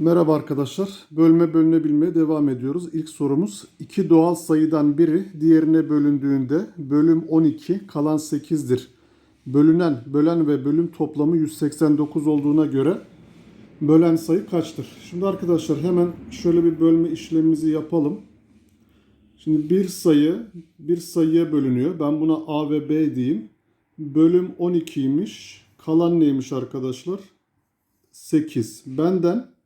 Merhaba arkadaşlar. Bölme bölünebilmeye devam ediyoruz. İlk sorumuz iki doğal sayıdan biri diğerine bölündüğünde bölüm 12 kalan 8'dir. Bölünen, bölen ve bölüm toplamı 189 olduğuna göre bölen sayı kaçtır? Şimdi arkadaşlar hemen şöyle bir bölme işlemimizi yapalım. Şimdi bir sayı bir sayıya bölünüyor. Ben buna A ve B diyeyim. Bölüm 12'ymiş. Kalan neymiş arkadaşlar? 8. Benden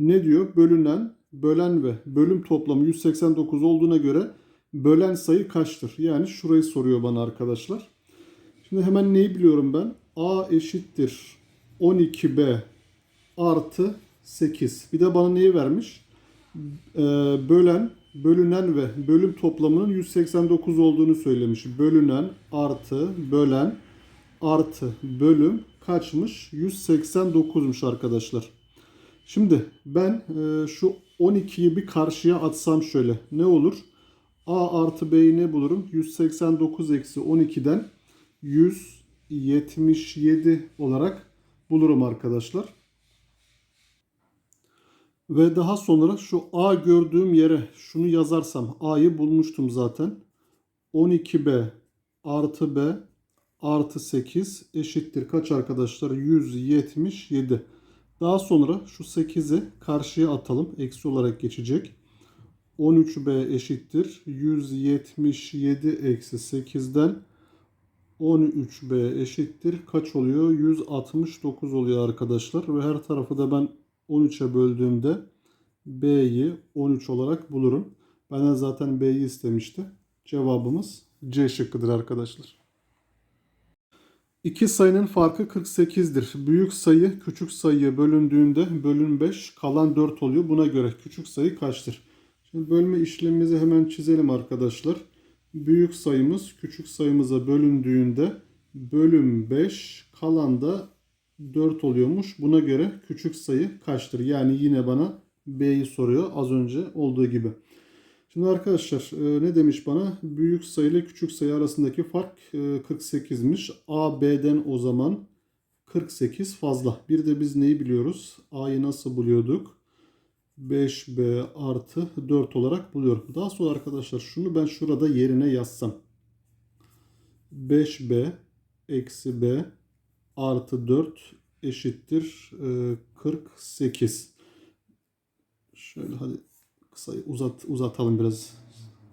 ne diyor? Bölünen, bölen ve bölüm toplamı 189 olduğuna göre bölen sayı kaçtır? Yani şurayı soruyor bana arkadaşlar. Şimdi hemen neyi biliyorum ben? A eşittir 12B artı 8. Bir de bana neyi vermiş? Ee, bölen, bölünen ve bölüm toplamının 189 olduğunu söylemiş. Bölünen artı bölen artı bölüm kaçmış? 189'muş arkadaşlar. Şimdi ben e, şu 12'yi bir karşıya atsam şöyle ne olur? A artı B'yi ne bulurum? 189 eksi 12'den 177 olarak bulurum arkadaşlar. Ve daha sonra şu A gördüğüm yere şunu yazarsam A'yı bulmuştum zaten. 12B artı B artı 8 eşittir kaç arkadaşlar? 177. Daha sonra şu 8'i karşıya atalım. Eksi olarak geçecek. 13b eşittir. 177 eksi 8'den 13b eşittir. Kaç oluyor? 169 oluyor arkadaşlar. Ve her tarafı da ben 13'e böldüğümde b'yi 13 olarak bulurum. Benden zaten b'yi istemişti. Cevabımız C şıkkıdır arkadaşlar. İki sayının farkı 48'dir. Büyük sayı küçük sayıya bölündüğünde bölüm 5 kalan 4 oluyor. Buna göre küçük sayı kaçtır? Şimdi bölme işlemimizi hemen çizelim arkadaşlar. Büyük sayımız küçük sayımıza bölündüğünde bölüm 5 kalan da 4 oluyormuş. Buna göre küçük sayı kaçtır? Yani yine bana B'yi soruyor az önce olduğu gibi. Şimdi arkadaşlar e, ne demiş bana? Büyük sayı ile küçük sayı arasındaki fark e, 48'miş. A, B'den o zaman 48 fazla. Bir de biz neyi biliyoruz? A'yı nasıl buluyorduk? 5B artı 4 olarak buluyorum. Daha sonra arkadaşlar şunu ben şurada yerine yazsam. 5B eksi B artı 4 eşittir e, 48. Şöyle hadi kısayı uzat, uzatalım biraz.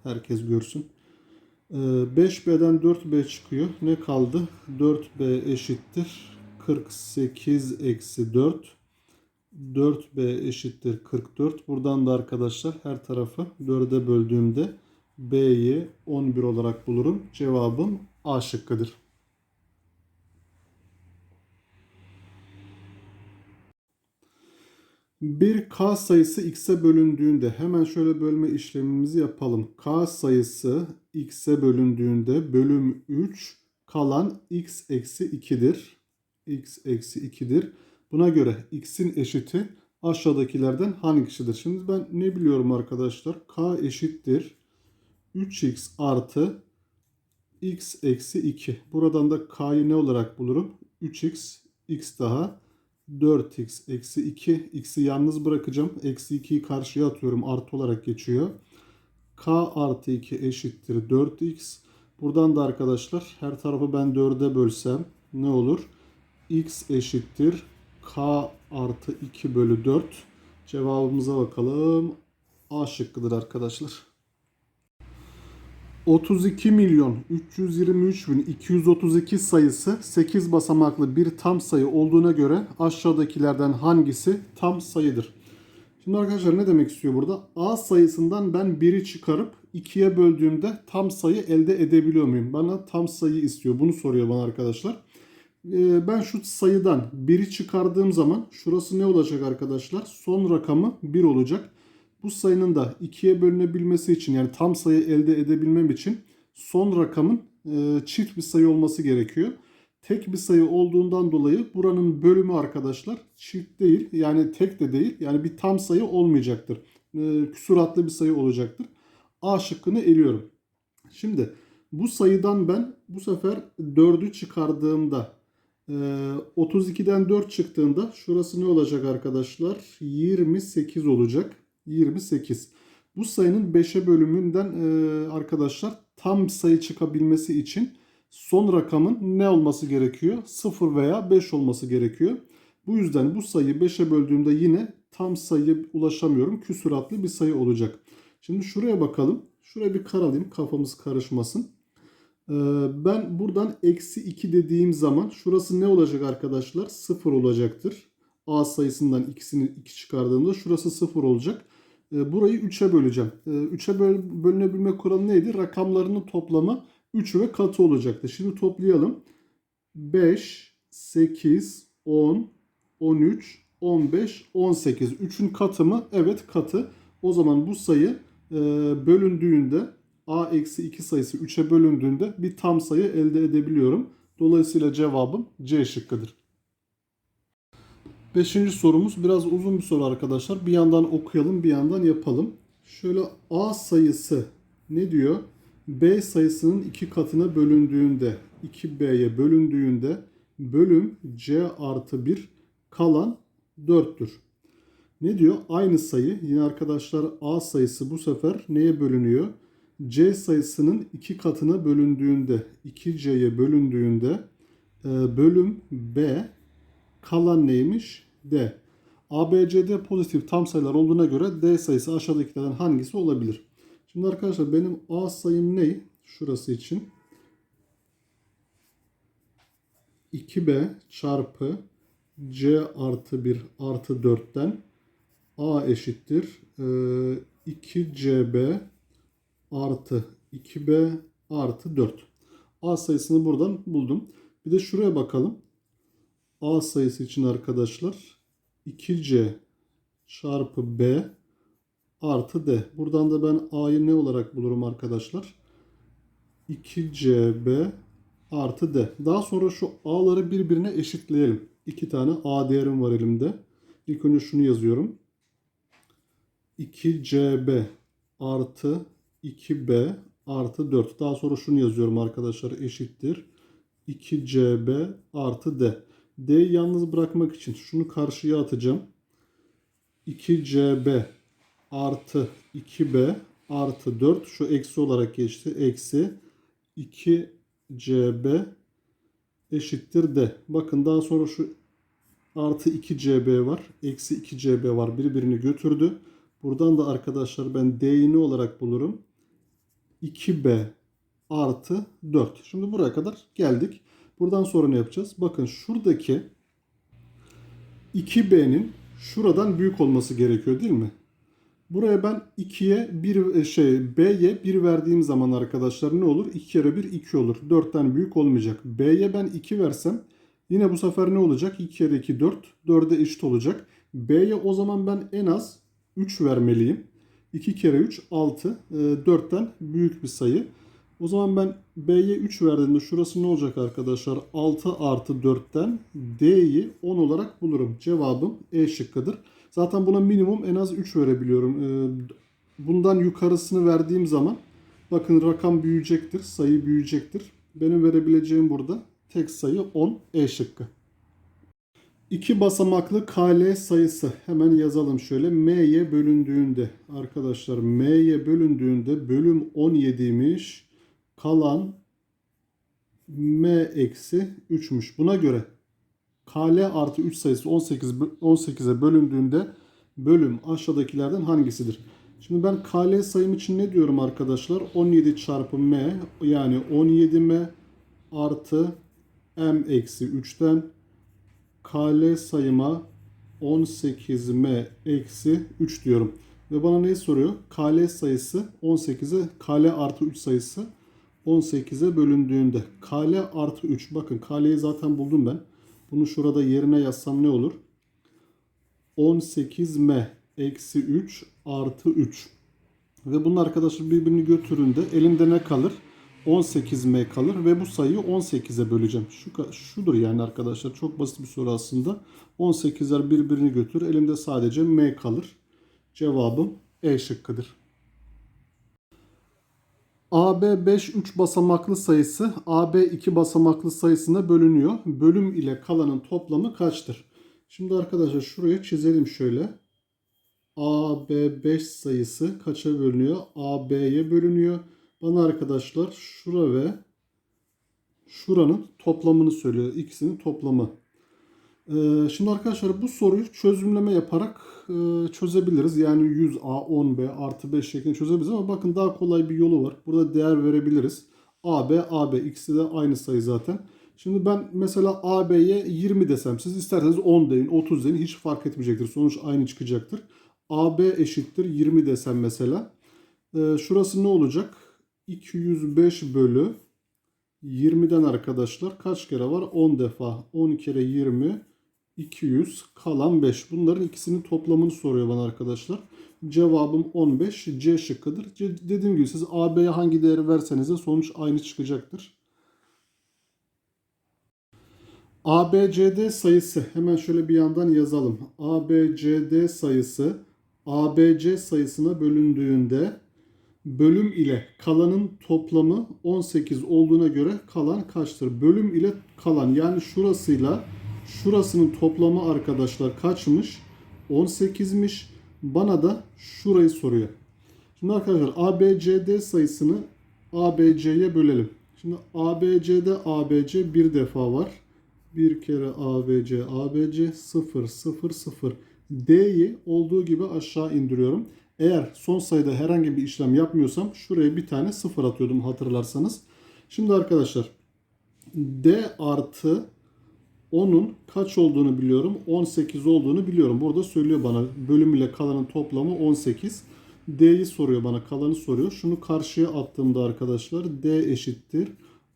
Herkes görsün. Ee, 5B'den 4B çıkıyor. Ne kaldı? 4B eşittir. 48 eksi 4. 4B eşittir 44. Buradan da arkadaşlar her tarafı 4'e böldüğümde B'yi 11 olarak bulurum. Cevabım A şıkkıdır. Bir k sayısı x'e bölündüğünde hemen şöyle bölme işlemimizi yapalım. k sayısı x'e bölündüğünde bölüm 3 kalan x eksi 2'dir. x eksi 2'dir. Buna göre x'in eşiti aşağıdakilerden hangisidir? Şimdi ben ne biliyorum arkadaşlar? k eşittir 3x artı x eksi 2. Buradan da k'yı ne olarak bulurum? 3x x daha 4x eksi 2. X'i yalnız bırakacağım. Eksi 2'yi karşıya atıyorum. Artı olarak geçiyor. K artı 2 eşittir 4x. Buradan da arkadaşlar her tarafı ben 4'e bölsem ne olur? x eşittir k artı 2 bölü 4. Cevabımıza bakalım. A şıkkıdır arkadaşlar. 32 milyon 323 bin 232 sayısı 8 basamaklı bir tam sayı olduğuna göre aşağıdakilerden hangisi tam sayıdır? Şimdi arkadaşlar ne demek istiyor burada? A sayısından ben 1'i çıkarıp 2'ye böldüğümde tam sayı elde edebiliyor muyum? Bana tam sayı istiyor. Bunu soruyor bana arkadaşlar. Ee, ben şu sayıdan 1'i çıkardığım zaman şurası ne olacak arkadaşlar? Son rakamı 1 olacak bu sayının da ikiye bölünebilmesi için yani tam sayı elde edebilmem için son rakamın e, çift bir sayı olması gerekiyor. Tek bir sayı olduğundan dolayı buranın bölümü arkadaşlar çift değil yani tek de değil yani bir tam sayı olmayacaktır. E, küsuratlı bir sayı olacaktır. A şıkkını eliyorum. Şimdi bu sayıdan ben bu sefer 4'ü çıkardığımda Ee, 32'den 4 çıktığında şurası ne olacak arkadaşlar? 28 olacak. 28. Bu sayının 5'e bölümünden e, arkadaşlar tam sayı çıkabilmesi için son rakamın ne olması gerekiyor? 0 veya 5 olması gerekiyor. Bu yüzden bu sayıyı 5'e böldüğümde yine tam sayıya ulaşamıyorum. Küsuratlı bir sayı olacak. Şimdi şuraya bakalım. Şuraya bir karalayayım kafamız karışmasın. Ee, Ben buradan eksi 2 dediğim zaman şurası ne olacak arkadaşlar? 0 olacaktır. A sayısından ikisini 2 çıkardığımda şurası 0 olacak. Ee, Burayı 3'e böleceğim. 3'e böl- bölünebilme kuralı neydi? Rakamlarının toplamı 3 ve katı olacaktı. Şimdi toplayalım. 5, 8, 10, 13, 15, 18. 3'ün katı mı? Evet katı. O zaman bu sayı e, bölündüğünde a eksi 2 sayısı 3'e bölündüğünde bir tam sayı elde edebiliyorum. Dolayısıyla cevabım C şıkkıdır. Beşinci sorumuz biraz uzun bir soru arkadaşlar. Bir yandan okuyalım bir yandan yapalım. Şöyle A sayısı ne diyor? B sayısının iki katına bölündüğünde 2B'ye bölündüğünde bölüm C artı 1 kalan 4'tür. Ne diyor? Aynı sayı yine arkadaşlar A sayısı bu sefer neye bölünüyor? C sayısının iki katına bölündüğünde 2C'ye bölündüğünde e, bölüm B kalan neymiş? D. A, B, C, D pozitif tam sayılar olduğuna göre D sayısı aşağıdakilerden hangisi olabilir? Şimdi arkadaşlar benim A sayım ne? Şurası için. 2B çarpı C artı 1 artı 4'ten A eşittir. Ee, 2CB artı 2B artı 4. A sayısını buradan buldum. Bir de şuraya bakalım. A sayısı için arkadaşlar 2C çarpı B artı D. Buradan da ben A'yı ne olarak bulurum arkadaşlar? 2CB artı D. Daha sonra şu A'ları birbirine eşitleyelim. İki tane A değerim var elimde. İlk önce şunu yazıyorum. 2CB artı 2B artı 4. Daha sonra şunu yazıyorum arkadaşlar eşittir. 2CB artı D. D'yi yalnız bırakmak için şunu karşıya atacağım. 2CB artı 2B artı 4 şu eksi olarak geçti. Eksi 2CB eşittir D. Bakın daha sonra şu artı 2CB var. Eksi 2CB var. Birbirini götürdü. Buradan da arkadaşlar ben D'yi ne olarak bulurum? 2B artı 4. Şimdi buraya kadar geldik. Buradan sonra ne yapacağız? Bakın şuradaki 2B'nin şuradan büyük olması gerekiyor değil mi? Buraya ben 2'ye 1 şey B'ye 1 verdiğim zaman arkadaşlar ne olur? 2 kere 1 2 olur. 4'ten büyük olmayacak. B'ye ben 2 versem yine bu sefer ne olacak? 2 kere 2 4. 4'e eşit olacak. B'ye o zaman ben en az 3 vermeliyim. 2 kere 3 6. 4'ten büyük bir sayı. O zaman ben B'ye 3 verdiğimde şurası ne olacak arkadaşlar? 6 artı 4'ten D'yi 10 olarak bulurum. Cevabım E şıkkıdır. Zaten buna minimum en az 3 verebiliyorum. Ee, Bundan yukarısını verdiğim zaman bakın rakam büyüyecektir. Sayı büyüyecektir. Benim verebileceğim burada tek sayı 10 E şıkkı. İki basamaklı KL sayısı hemen yazalım şöyle. M'ye bölündüğünde arkadaşlar M'ye bölündüğünde bölüm 17'ymiş. Kalan M eksi 3'müş. Buna göre KL artı 3 sayısı 18 18'e bölündüğünde bölüm aşağıdakilerden hangisidir? Şimdi ben KL sayım için ne diyorum arkadaşlar? 17 çarpı M yani 17M artı M eksi 3'ten KL sayıma 18M eksi 3 diyorum. Ve bana neyi soruyor? KL sayısı 18'e KL artı 3 sayısı 18'e bölündüğünde KL artı 3 bakın KL'yi zaten buldum ben. Bunu şurada yerine yazsam ne olur? 18M eksi 3 artı 3. Ve bunun arkadaşlar birbirini götüründe elimde ne kalır? 18M kalır ve bu sayıyı 18'e böleceğim. Şu şudur yani arkadaşlar çok basit bir soru aslında. 18'ler birbirini götür. Elimde sadece M kalır. Cevabım E şıkkıdır. AB 5 3 basamaklı sayısı AB 2 basamaklı sayısına bölünüyor. Bölüm ile kalanın toplamı kaçtır? Şimdi arkadaşlar şuraya çizelim şöyle. AB 5 sayısı kaça bölünüyor? AB'ye bölünüyor. Bana arkadaşlar şura ve şuranın toplamını söylüyor. İkisinin toplamı. Ee, şimdi arkadaşlar bu soruyu çözümleme yaparak e, çözebiliriz. Yani 100A 10B artı 5 şeklinde çözebiliriz ama bakın daha kolay bir yolu var. Burada değer verebiliriz. AB, AB ikisi de aynı sayı zaten. Şimdi ben mesela AB'ye 20 desem siz isterseniz 10 deyin 30 deyin hiç fark etmeyecektir. Sonuç aynı çıkacaktır. AB eşittir 20 desem mesela. Ee, şurası ne olacak? 205 bölü 20'den arkadaşlar kaç kere var? 10 defa. 10 kere 20 200 kalan 5. Bunların ikisinin toplamını soruyor bana arkadaşlar. Cevabım 15 C şıkkıdır. C- dediğim gibi siz AB'ye hangi değeri verseniz de sonuç aynı çıkacaktır. ABCD sayısı hemen şöyle bir yandan yazalım. ABCD sayısı ABC sayısına bölündüğünde bölüm ile kalanın toplamı 18 olduğuna göre kalan kaçtır? Bölüm ile kalan yani şurasıyla şurasının toplamı arkadaşlar kaçmış? 18'miş. Bana da şurayı soruyor. Şimdi arkadaşlar ABCD sayısını ABC'ye bölelim. Şimdi ABC'de ABC bir defa var. Bir kere ABC, ABC 0, 0, 0. D'yi olduğu gibi aşağı indiriyorum. Eğer son sayıda herhangi bir işlem yapmıyorsam şuraya bir tane 0 atıyordum hatırlarsanız. Şimdi arkadaşlar D artı 10'un kaç olduğunu biliyorum. 18 olduğunu biliyorum. Burada söylüyor bana bölüm ile kalanın toplamı 18. D'yi soruyor bana kalanı soruyor. Şunu karşıya attığımda arkadaşlar D eşittir.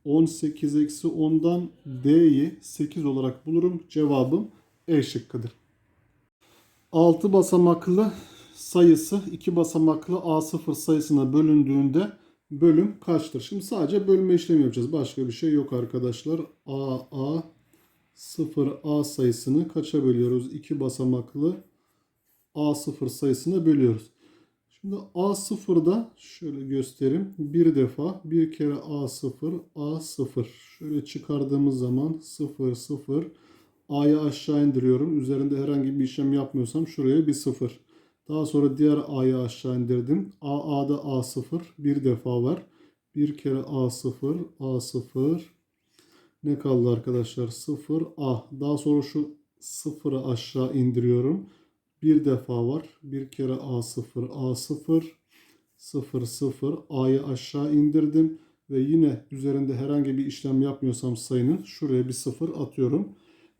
18 eksi 10'dan D'yi 8 olarak bulurum. Cevabım E şıkkıdır. 6 basamaklı sayısı 2 basamaklı A0 sayısına bölündüğünde bölüm kaçtır? Şimdi sadece bölme işlemi yapacağız. Başka bir şey yok arkadaşlar. A, A, 0A sayısını kaça bölüyoruz? 2 basamaklı A0 sayısına bölüyoruz. Şimdi A0'da şöyle göstereyim. Bir defa bir kere A0, A0. Şöyle çıkardığımız zaman 0, 0. A'yı aşağı indiriyorum. Üzerinde herhangi bir işlem yapmıyorsam şuraya bir 0. Daha sonra diğer A'yı aşağı indirdim. A, A'da A0 bir defa var. Bir kere A0, A0. Ne kaldı arkadaşlar? 0 A. Daha sonra şu 0'ı aşağı indiriyorum. Bir defa var. Bir kere A0 A0 0 0 A'yı aşağı indirdim ve yine üzerinde herhangi bir işlem yapmıyorsam sayının şuraya bir 0 atıyorum.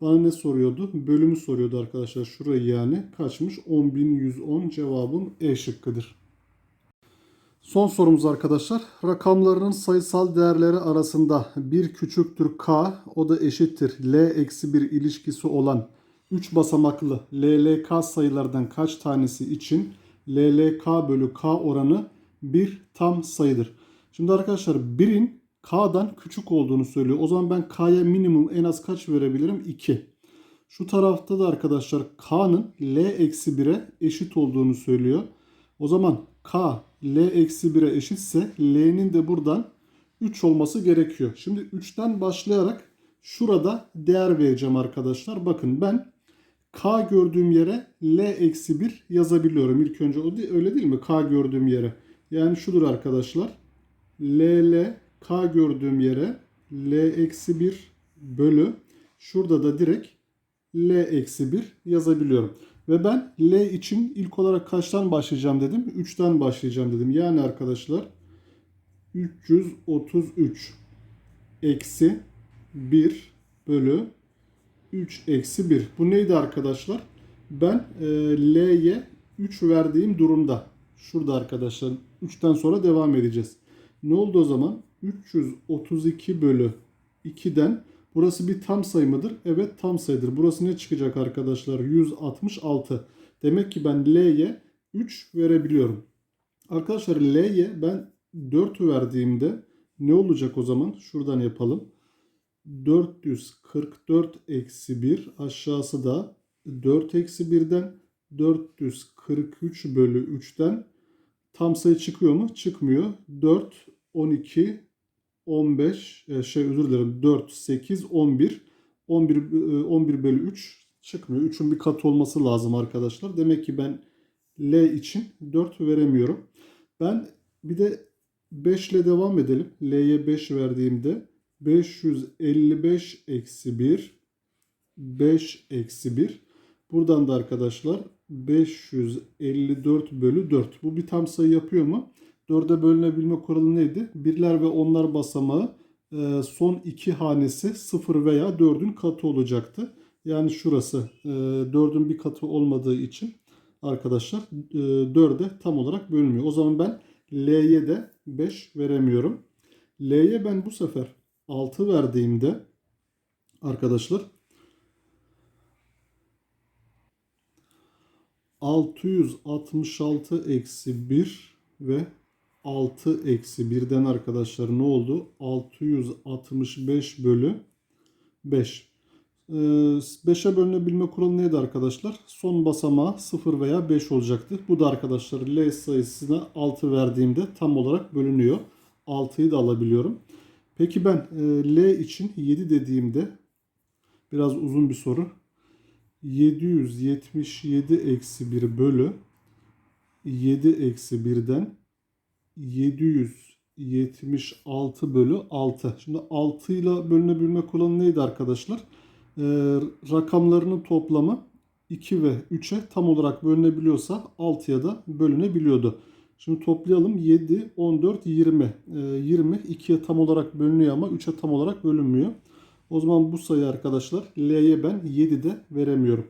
Bana ne soruyordu? Bölümü soruyordu arkadaşlar. Şurayı yani kaçmış? 10.110 cevabım E şıkkıdır. Son sorumuz arkadaşlar. Rakamlarının sayısal değerleri arasında bir küçüktür k, o da eşittir l eksi 1 ilişkisi olan 3 basamaklı LLK sayılardan kaç tanesi için LLK bölü K oranı bir tam sayıdır. Şimdi arkadaşlar 1'in K'dan küçük olduğunu söylüyor. O zaman ben K'ya minimum en az kaç verebilirim? 2. Şu tarafta da arkadaşlar K'nın L eksi 1'e eşit olduğunu söylüyor. O zaman K L eksi 1'e eşitse L'nin de buradan 3 olması gerekiyor. Şimdi 3'ten başlayarak şurada değer vereceğim arkadaşlar. Bakın ben K gördüğüm yere L eksi 1 yazabiliyorum. İlk önce o değil, öyle değil mi? K gördüğüm yere. Yani şudur arkadaşlar. L L K gördüğüm yere L eksi 1 bölü. Şurada da direkt L eksi 1 yazabiliyorum. Ve ben L için ilk olarak kaçtan başlayacağım dedim? 3'ten başlayacağım dedim. Yani arkadaşlar 333 eksi 1 bölü 3 eksi 1. Bu neydi arkadaşlar? Ben e, L'ye 3 verdiğim durumda. Şurada arkadaşlar 3'ten sonra devam edeceğiz. Ne oldu o zaman? 332 bölü 2'den burası bir tam sayı mıdır? Evet tam sayıdır. Burası ne çıkacak arkadaşlar? 166. Demek ki ben L'ye 3 verebiliyorum. Arkadaşlar L'ye ben 4 verdiğimde ne olacak o zaman? Şuradan yapalım. 444 eksi 1 aşağısı da 4 eksi 1'den 443 bölü 3'ten tam sayı çıkıyor mu? Çıkmıyor. 4 12, 15, e, şey özür dilerim 4, 8, 11. 11, e, 11 bölü 3 çıkmıyor. 3'ün bir katı olması lazım arkadaşlar. Demek ki ben L için 4 veremiyorum. Ben bir de 5 ile devam edelim. L'ye 5 verdiğimde 555 eksi 1 5 eksi 1. Buradan da arkadaşlar 554 bölü 4. Bu bir tam sayı yapıyor mu? 4'e bölünebilme kuralı neydi? Birler ve onlar basamağı e, son iki hanesi 0 veya 4'ün katı olacaktı. Yani şurası 4'ün bir katı olmadığı için arkadaşlar 4'e tam olarak bölünmüyor. O zaman ben L'ye de 5 veremiyorum. L'ye ben bu sefer 6 verdiğimde arkadaşlar 666 eksi 1 ve 6 eksi 1'den arkadaşlar ne oldu? 665 bölü 5. 5'e bölünebilme kuralı neydi arkadaşlar? Son basamağı 0 veya 5 olacaktı. Bu da arkadaşlar L sayısına 6 verdiğimde tam olarak bölünüyor. 6'yı da alabiliyorum. Peki ben e, L için 7 dediğimde biraz uzun bir soru. 777 eksi 1 bölü 7 eksi 1'den 776 bölü 6. Şimdi 6 ile bölünebilme kuralı neydi arkadaşlar? Ee, rakamlarının toplamı 2 ve 3'e tam olarak bölünebiliyorsa 6'ya da bölünebiliyordu. Şimdi toplayalım 7, 14, 20. Ee, 20 2'ye tam olarak bölünüyor ama 3'e tam olarak bölünmüyor. O zaman bu sayı arkadaşlar L'ye ben 7 de veremiyorum.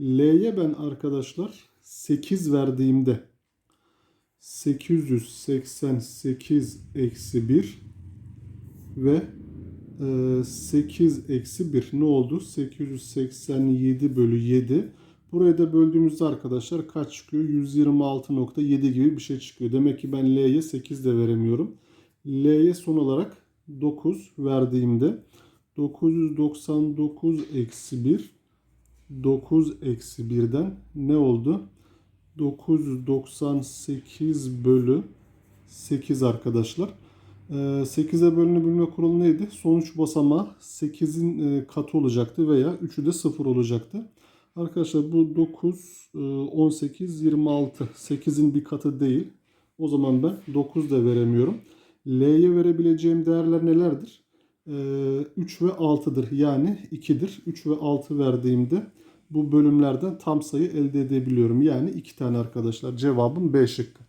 L'ye ben arkadaşlar 8 verdiğimde 888 eksi 1 ve 8 eksi 1 ne oldu? 887 bölü 7. Buraya da böldüğümüzde arkadaşlar kaç çıkıyor? 126.7 gibi bir şey çıkıyor. Demek ki ben L'ye 8 de veremiyorum. L'ye son olarak 9 verdiğimde 999 eksi 1 9 eksi 1'den ne oldu? 998 bölü 8 arkadaşlar. 8'e bölünebilme kuralı neydi? Sonuç basamağı 8'in katı olacaktı veya 3'ü de 0 olacaktı. Arkadaşlar bu 9, 18, 26. 8'in bir katı değil. O zaman ben 9 da veremiyorum. L'ye verebileceğim değerler nelerdir? 3 ve 6'dır. Yani 2'dir. 3 ve 6 verdiğimde bu bölümlerden tam sayı elde edebiliyorum. Yani 2 tane arkadaşlar. Cevabım B şıkkı.